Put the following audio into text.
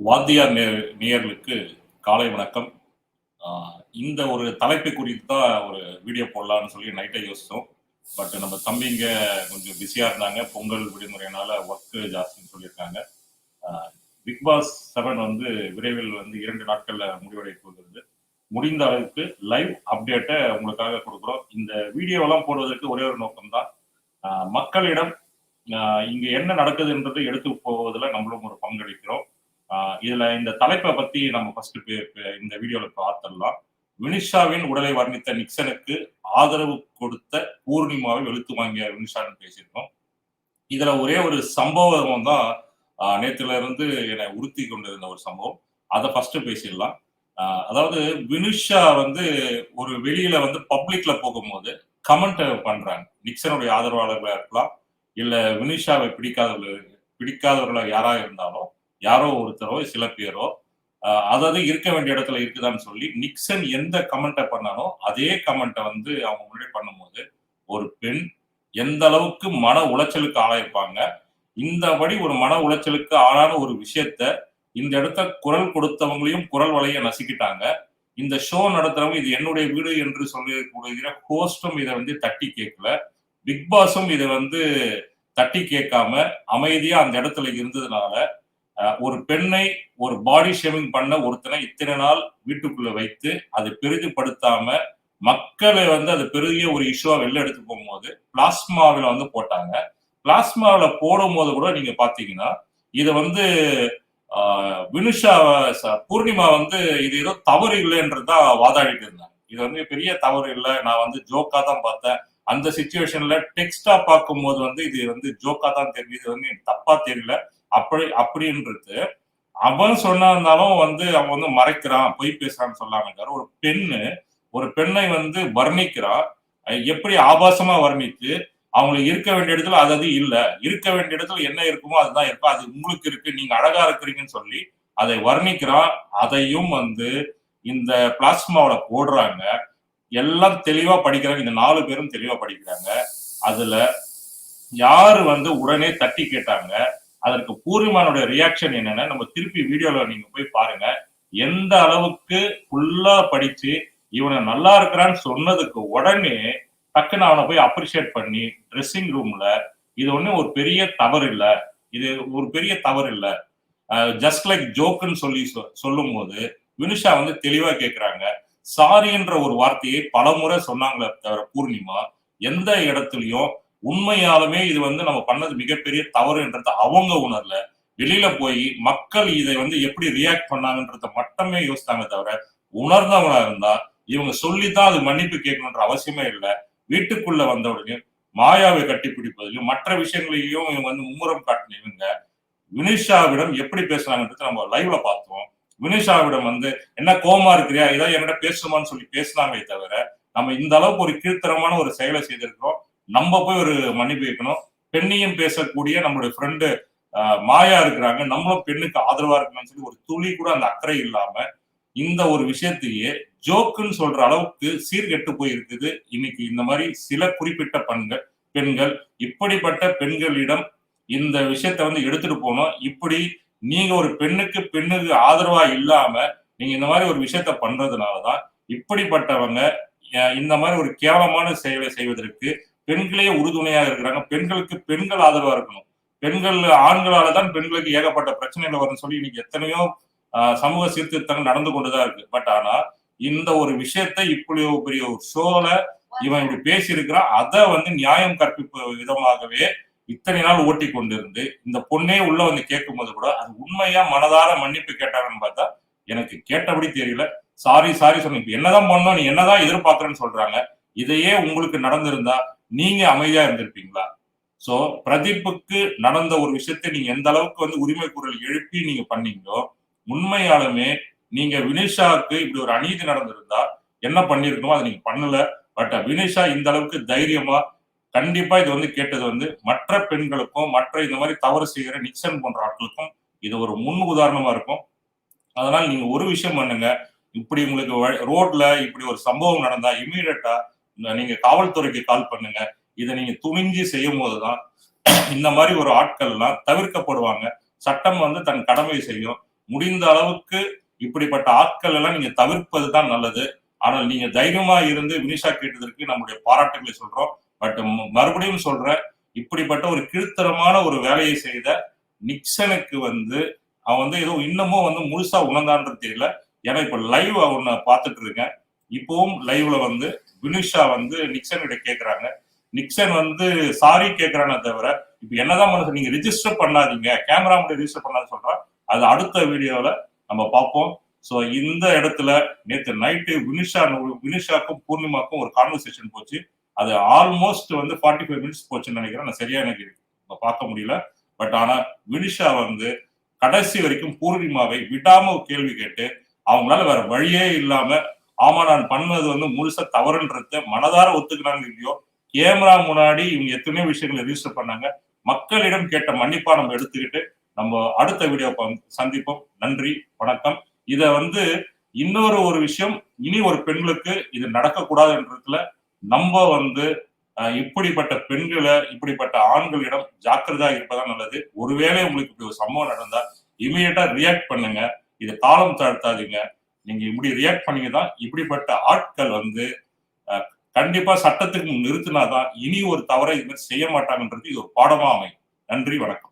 வாத்தியார் நே- நேயர்களுக்கு காலை வணக்கம். இந்த ஒரு தலைப்பை குறித்து தான் ஒரு வீடியோ போடலாம்னு சொல்லி நைட்டை யோசித்தோம் பட் நம்ம தம்பிங்க கொஞ்சம் பிஸியாக இருந்தாங்க. பொங்கல் விடுமுறையினால ஒர்க்கு ஜாஸ்தின்னு சொல்லியிருக்காங்க. பிக் பாஸ் செவன் வந்து விரைவில் வந்து இரண்டு நாட்களில் முடிவடைய போகிறது. முடிந்த அளவுக்கு லைவ் அப்டேட்டை உங்களுக்காக கொடுக்குறோம். இந்த வீடியோவெல்லாம் போடுவதற்கு ஒரே ஒரு நோக்கம்தான் மக்களிடம் இங்கே என்ன நடக்குதுன்றது எடுத்து போவதில் நம்மளும் ஒரு பங்களிக்கிறோம். இதுல இந்த தலைப்பை பத்தி நம்ம ஃபர்ஸ்ட் இந்த வீடியோல பார்த்துடலாம். வினிஷாவின் உடலை வர்ணித்த நிக்சனுக்கு ஆதரவு கொடுத்த பூர்ணிமாவை வெளுத்து வாங்கிய வினிஷான்னு பேசியிருக்கோம். இதுல ஒரே ஒரு சம்பவம் தான் நேற்றுல நேத்துல இருந்து என்னை உறுத்தி கொண்டிருந்த ஒரு சம்பவம். அதை ஃபர்ஸ்ட் பேசிடலாம். அதாவது வினிஷா வந்து ஒரு வெளியில வந்து பப்ளிக்ல போகும்போது கமெண்ட் பண்றாங்க. நிக்சனுடைய ஆதரவாளர்களா இருக்கலாம் இல்ல வினிஷாவை பிடிக்காதவர்கள் பிடிக்காதவர்களா யாரா இருந்தாலும் யாரோ ஒருத்தரோ சில பேரோ அதாவது இருக்க வேண்டிய இடத்துல இருக்குதான்னு சொல்லி நிக்சன் எந்த கமெண்ட்டை பண்ணானோ அதே கமெண்ட்டை வந்து அவங்க முன்னாடி பண்ணும்போது ஒரு பெண் எந்த அளவுக்கு மன உளைச்சலுக்கு ஆளாயிருப்பாங்க இந்தபடி ஒரு மன உளைச்சலுக்கு ஆளான ஒரு விஷயத்த இந்த இடத்த குரல் கொடுத்தவங்களையும் குரல் வலைய நசுக்கிட்டாங்க. இந்த ஷோ நடத்துறவங்க இது என்னுடைய வீடு என்று சொல்லக்கூடிய ஹோஸ்டும் இதை வந்து தட்டி கேட்கல. பிக் பாஸும் இதை வந்து தட்டி கேட்காம அமைதியா அந்த இடத்துல இருந்ததுனால ஒரு பெண்ணை ஒரு பாடி ஷேவிங் பண்ண ஒருத்தனை இத்தனை நாள் வீட்டுக்குள்ள வைத்து அதை பெரிதுபடுத்தாம மக்களை வந்து அது பெரிய ஒரு இஷ்யூவா வெளில எடுத்து போகும்போது பிளாஸ்மாவில வந்து போட்டாங்க. பிளாஸ்மாவில போடும் போது கூட நீங்க பாத்தீங்கன்னா இதை வந்து வினுஷா ச- பூர்ணிமா வந்து இது ஏதோ தவறு இல்லைன்றதுதான் வாதாடிட்டு இருந்தாங்க. இது வந்து பெரிய தவறு இல்லை. நான் வந்து ஜோக்கா தான் பார்த்தேன். அந்த சுச்சுவேஷன்ல டெக்ஸ்டா பார்க்கும்போது வந்து இது வந்து ஜோக்கா தான் தெரியுது. இது வந்து எனக்கு தப்பா தெரியல. அப்படி அப்படின்றது அவன் சொன்னாலும் வந்து அவன் வந்து மறைக்கிறான் பொய் பேசுறான்னு சொல்லாம ஒரு பெண்ணு ஒரு பெண்ணை வந்து வர்ணிக்கிறான் எப்படி ஆபாசமா வர்ணித்து அவங்களுக்கு இருக்க வேண்டிய இடத்துல அது அது இல்லை. இருக்க வேண்டிய இடத்துல என்ன இருக்குமோ அதுதான் இருக்கும் அது உங்களுக்கு இருக்கு நீங்க அழகா இருக்கிறீங்கன்னு சொல்லி அதை வர்ணிக்கிறான். அதையும் வந்து இந்த பிளாஸ்மாவோட போடுறாங்க. எல்லாம் தெளிவா படிக்கிறாங்க. இந்த நாலு பேரும் தெளிவா படிக்கிறாங்க. அதுல யாரு வந்து உடனே தட்டி கேட்டாங்க. அதற்கு பூர்ணிமானோட ரியாக்ஷன் என்னன்னா நம்ம திருப்பி வீடியோல நீங்க போய் பாருங்க. எந்த அளவுக்கு ஃபுல்லா படிச்சு இவனை நல்லா இருக்கிறான்னு சொன்னதுக்கு உடனே டக்குன்னு அவனை போய் அப்ரிஷியேட் பண்ணி ட்ரெஸ்ஸிங் ரூம்ல இது ஒன்றும் ஒரு பெரிய தவறு இல்லை. இது ஒரு பெரிய தவறு இல்லை. ஜஸ்ட் லைக் ஜோக்குன்னு சொல்லி சொ- சொல்லும் போது வினுஷா வந்து தெளிவா கேட்கிறாங்க சாரின்ற ஒரு வார்த்தையை பலமுறை சொன்னாங்களே தவிர பூர்ணிமா எந்த இடத்துலயும் உண்மையாலுமே இது வந்து நம்ம பண்ணது மிகப்பெரிய தவறுன்றது அவங்க உணரல. வெளியில போய் மக்கள் இதை வந்து எப்படி ரியாக்ட் பண்ணாங்கன்றத மட்டுமே யோசித்தாங்க தவிர உணர்ந்தவங்களா இருந்தா இவங்க சொல்லித்தான் அது மன்னிப்பு கேட்கணுன்ற அவசியமே இல்லை. வீட்டுக்குள்ள வந்தவுடனே மாயாவை கட்டி பிடிப்பதிலும் மற்ற விஷயங்களையும் இவங்க வந்து மும்முரம் காட்டின இவங்க வினிஷாவிடம் எப்படி பேசுனாங்கன்றது நம்ம லைவ்ல பார்த்தோம். வினிஷாவிடம் வந்து என்ன கோமா இருக்கிறியா? ஏதாவது என்கிட்ட பேசணுமான்னு சொல்லி பேசினாங்களே தவிர நம்ம இந்த அளவுக்கு ஒரு கீழ்த்தரமான ஒரு செயலை செய்திருக்கிறோம். நம்ம போய் ஒரு மன்னிப்பு கேட்கணும். பெண்ணையும் பேசக்கூடிய நம்மளுடைய ஃப்ரெண்டு மாயா இருக்கிறாங்க. நம்மளும் பெண்ணுக்கு ஆதரவா இருக்கணும்னு சொல்லி ஒரு துளி கூட அந்த அக்கறை இல்லாம இந்த ஒரு விஷயத்தையே ஜோக்குன்னு சொல்ற அளவுக்கு சீர்கெட்டு போயிருக்குது. இன்னைக்கு இந்த மாதிரி சில குறிப்பிட்ட பெண்கள் பெண்கள் இப்படிப்பட்ட பெண்களிடம் இந்த விஷயத்த வந்து எடுத்துட்டு போனோம். இப்படி நீங்க ஒரு பெண்ணுக்கு பெண்ணுக்கு ஆதரவா இல்லாம நீங்க இந்த மாதிரி ஒரு விஷயத்த பண்றதுனாலதான் இப்படிப்பட்டவங்க இந்த மாதிரி ஒரு கேவலமான செயலை செய்வதற்கு பெண்களே உறுதுணையாக இருக்கிறாங்க. பெண்களுக்கு பெண்கள் ஆதரவா இருக்கணும். பெண்கள் ஆண்களால தான் பெண்களுக்கு ஏகப்பட்ட பிரச்சனைகள் வரும்னு சொல்லி இன்னைக்கு எத்தனையோ சமூக சீர்திருத்தங்கள் நடந்து கொண்டுதான் இருக்கு. பட் ஆனா இந்த ஒரு விஷயத்தை இப்படி பெரிய ஒரு ஷோல இவன் இப்படி பேசியிருக்கிறான். அதை வந்து நியாயம் கற்பிப்பு விதமாகவே இத்தனை நாள் ஓட்டி கொண்டிருந்து இந்த பொண்ணே உள்ள வந்து கேட்கும் போது கூட அது உண்மையா மனதார மன்னிப்பு கேட்டாங்கன்னு பார்த்தா எனக்கு கேட்டபடி தெரியல. சாரி சாரி சொன்ன இப்ப என்னதான் பண்ணோம் நீ என்னதான் எதிர்பார்க்கறேன்னு சொல்றாங்க. இதையே உங்களுக்கு நடந்திருந்தா நீங்க அமைதியா இருந்திருப்பீங்களா? சோ பிரதீப்புக்கு நடந்த ஒரு விஷயத்தை நீங்க எந்த அளவுக்கு வந்து உரிமை குரல் எழுப்பி நீங்க பண்ணீங்களோ உண்மையாலுமே நீங்க வினிஷாவுக்கு இப்படி ஒரு அநீதி நடந்திருந்தா என்ன பண்ணிருக்கணும் அதை நீங்க பண்ணல. பட் வினிஷா இந்த அளவுக்கு தைரியமா கண்டிப்பா இது வந்து கேட்டது வந்து மற்ற பெண்களுக்கும் மற்ற இந்த மாதிரி தவறு செய்கிற நிக்சன் போன்ற ஆட்களுக்கும் இது ஒரு முன் உதாரணமா இருக்கும். அதனால நீங்க ஒரு விஷயம் பண்ணுங்க. இப்படி உங்களுக்கு ரோட்ல இப்படி ஒரு சம்பவம் நடந்தா இமீடியட்டா நீங்க காவல்துறைக்கு கால் பண்ணுங்க. இதை நீங்க துணிஞ்சு செய்யும் போதுதான் இந்த மாதிரி ஒரு ஆட்கள் எல்லாம் தவிர்க்கப்படுவாங்க. சட்டம் வந்து தன் கடமையை செய்யும். முடிந்த அளவுக்கு இப்படிப்பட்ட ஆட்கள் எல்லாம் நீங்க தவிர்ப்பது தான் நல்லது. ஆனால் நீங்க தைரியமா இருந்து வினிஷா கேட்டதற்கு நம்முடைய பாராட்டுகளை சொல்றோம். பட் மறுபடியும் சொல்றேன். இப்படிப்பட்ட ஒரு கீழ்த்தரமான ஒரு வேலையை செய்த நிக்சனுக்கு வந்து அவன் வந்து ஏதோ இன்னமும் வந்து முழுசா உணர்ந்தான்றது தெரியல. ஏன்னா இப்ப லைவ் அவனை பார்த்துட்டு இருக்கேன். இப்பவும் லைவ்ல வந்து வினிஷா வந்து நிக்சன் கிட்ட கேக்குறாங்க. நிக்சன் வந்து சாரி கேக்குறானே தவிர இப்ப என்னதான் மனசு நீங்க ரிஜிஸ்டர் பண்ணாதீங்க. கேமரா மட்டும் ரிஜிஸ்டர் பண்ணாதுன்னு சொல்றான் அது அடுத்த வீடியோல நம்ம பார்ப்போம். ஸோ இந்த இடத்துல நேற்று நைட்டு வினிஷா வினிஷாக்கும் பூர்ணிமாக்கும் ஒரு கான்வர்சேஷன் போச்சு. அது ஆல்மோஸ்ட் வந்து ஃபார்ட்டி ஃபைவ் மினிட்ஸ் போச்சுன்னு நினைக்கிறேன். நான் சரியா எனக்கு பார்க்க முடியல. பட் ஆனா வினிஷா வந்து கடைசி வரைக்கும் பூர்ணிமாவை விடாம கேள்வி கேட்டு அவங்களால வேற வழியே இல்லாம ஆமா நான் பண்ணது வந்து முழுசா தவறுன்றத மனதார ஒத்துக்கிறாங்க இல்லையோ? கேமரா முன்னாடி இவங்க எத்தனையோ விஷயங்களை ரிஜிஸ்டர் பண்ணாங்க. மக்களிடம் கேட்ட மன்னிப்பா நம்ம எடுத்துக்கிட்டு நம்ம அடுத்த வீடியோ சந்திப்போம். நன்றி வணக்கம். இத வந்து இன்னொரு ஒரு விஷயம் இனி ஒரு பெண்களுக்கு இது நடக்கக்கூடாதுன்றதுல நம்ம வந்து இப்படிப்பட்ட பெண்களை இப்படிப்பட்ட ஆண்களிடம் ஜாக்கிரதா இருப்பதா நல்லது. ஒருவேளை உங்களுக்கு இப்படி ஒரு சம்பவம் நடந்தா இமீடியட்டா ரியாக்ட் பண்ணுங்க. இதை காலம் தாழ்த்தாதீங்க. நீங்க இப்படி ரியாக்ட் பண்ணீங்க தான் இப்படிப்பட்ட ஆட்கள் வந்து கண்டிப்பா சட்டத்துக்கு நிறுத்தினாதான் இனி ஒரு தவறை இது மாதிரி செய்ய மாட்டாங்கன்றது இது ஒரு பாடமா அமையும். நன்றி வணக்கம்.